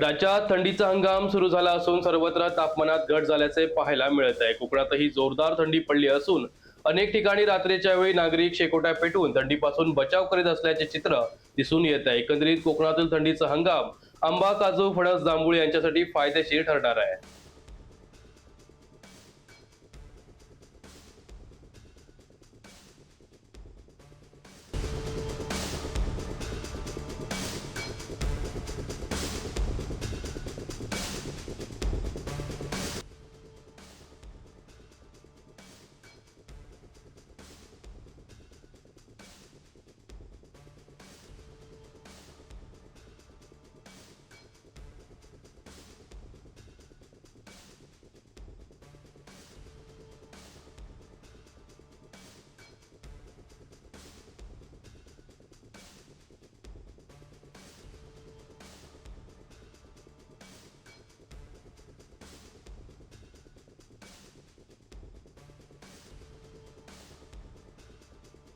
राज्यात थंडीचा हंगाम सुरू झाला असून सर्वत्र तापमानात घट झाल्याचे पाहायला मिळत आहे. कोकणातही जोरदार थंडी पडली असून अनेक ठिकाणी रात्रीच्या वेळी नागरिक शेकोट्या पेटून थंडीपासून बचाव करीत असल्याचे चित्र दिसून येत आहे. एकंदरीत कोकणातील थंडीचा हंगाम आंबा काजू फणस जांभूळ यांच्यासाठी फायदेशीर ठरणार आहे.